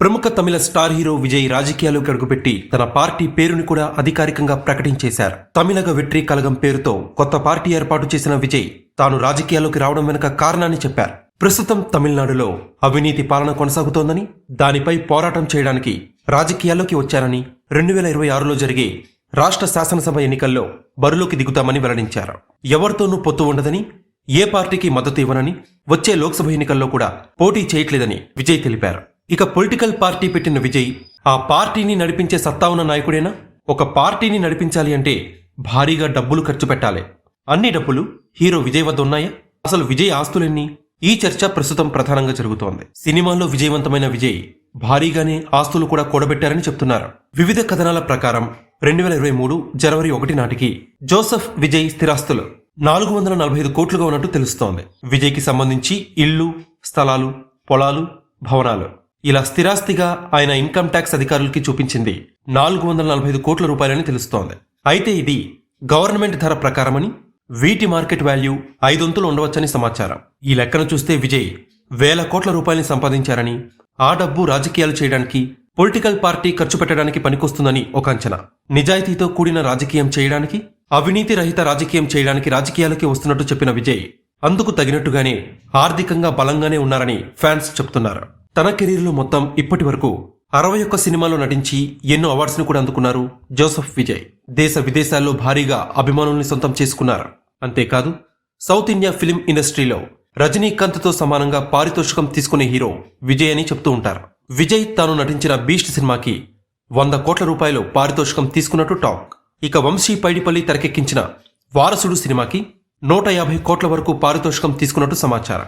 ప్రముఖ తమిళ star hero Vijay రాజకీయాల్లోకి అడుగుపెట్టి తన పార్టీ పేరుని కూడా అధికారికంగా ప్రకటించేశారు. తమిళగ వెట్రి కలగం పేరుతో కొత్త పార్టీ ఏర్పాటు చేసిన విజయ్ తాను రాజకీయాల్లోకి రావడం వెనుక కారణాన్ని చెప్పారు. ప్రస్తుతం తమిళనాడులో అవినీతి పాలన కొనసాగుతోందని దానిపై పోరాటం చేయడానికి రాజకీయాల్లోకి వచ్చారని రెండు వేల ఇరవై ఆరులో జరిగే రాష్ట్ర శాసనసభ ఎన్నికల్లో బరిలోకి దిగుతామని వెల్లడించారు. ఎవరితోనూ పొత్తు ఉండదని ఏ పార్టీకి మద్దతు ఇవ్వనని వచ్చే లోక్సభ ఎన్నికల్లో కూడా పోటీ చేయట్లేదని విజయ్ తెలిపారు. ఇక పొలిటికల్ పార్టీ పెట్టిన విజయ్ ఆ పార్టీని నడిపించే సత్తా ఉన్న నాయకుడేనా? ఒక పార్టీని నడిపించాలి అంటే భారీగా డబ్బులు ఖర్చు పెట్టాలి. అన్ని డబ్బులు హీరో విజయ్ వద్ద ఉన్నాయా? అసలు విజయ్ ఆస్తులెన్ని ఈ చర్చ ప్రస్తుతం ప్రధానంగా జరుగుతోంది. సినిమాలో విజయవంతమైన విజయ్ భారీగానే ఆస్తులు కూడా కూడబెట్టారని చెప్తున్నారు. వివిధ కథనాల ప్రకారం రెండు వేల ఇరవై మూడు జనవరి ఒకటి నాటికి జోసెఫ్ విజయ్ స్థిరాస్తులు నాలుగు వందల నలభై ఐదు కోట్లుగా ఉన్నట్టు తెలుస్తోంది. విజయ్కి సంబంధించి ఇల్లు స్థలాలు పొలాలు భవనాలు. ఇలా స్థిరాస్తిగా ఆయన ఇన్కమ్ ట్యాక్స్ అధికారులకి చూపించింది నాలుగు వందల నలభై ఐదు కోట్ల రూపాయలని తెలుస్తోంది. అయితే ఇది గవర్నమెంట్ ధర ప్రకారమని వీటి మార్కెట్ వాల్యూ ఐదొంతులు ఉండవచ్చని సమాచారం. ఈ లెక్కను చూస్తే విజయ్ వేల కోట్ల రూపాయలని సంపాదించారని ఆ డబ్బు రాజకీయాలు చేయడానికి పొలిటికల్ పార్టీ ఖర్చు పెట్టడానికి పనికొస్తుందని ఒక అంచనా. నిజాయితీతో కూడిన రాజకీయం చేయడానికి అవినీతి రహిత రాజకీయం చేయడానికి రాజకీయాలకి వస్తున్నట్టు చెప్పిన విజయ్ అందుకు తగినట్టుగానే ఆర్థికంగా బలంగానే ఉన్నారని ఫ్యాన్స్ చెప్తున్నారు. తన కెరీర్లో మొత్తం ఇప్పటి వరకు అరవై ఒక్క సినిమాలో నటించి ఎన్నో అవార్డ్స్ను కూడా అందుకున్నారు జోసెఫ్ విజయ్. దేశ విదేశాల్లో భారీగా అభిమానుల్ని సొంతం చేసుకున్నారు. అంతేకాదు సౌత్ ఇండియా ఫిలిం ఇండస్ట్రీలో రజనీకాంత్తో సమానంగా పారితోషికం తీసుకునే హీరో విజయ్ అని చెప్తూ ఉంటారు. విజయ్ తాను నటించిన బీస్ట్ సినిమాకి వంద కోట్ల రూపాయలు పారితోషికం తీసుకున్నట్టు టాక్. ఇక వంశీ పైడిపల్లి తెరకెక్కించిన వారసుడు సినిమాకి నూట యాభై కోట్ల వరకు పారితోషికం తీసుకున్నట్టు సమాచారం.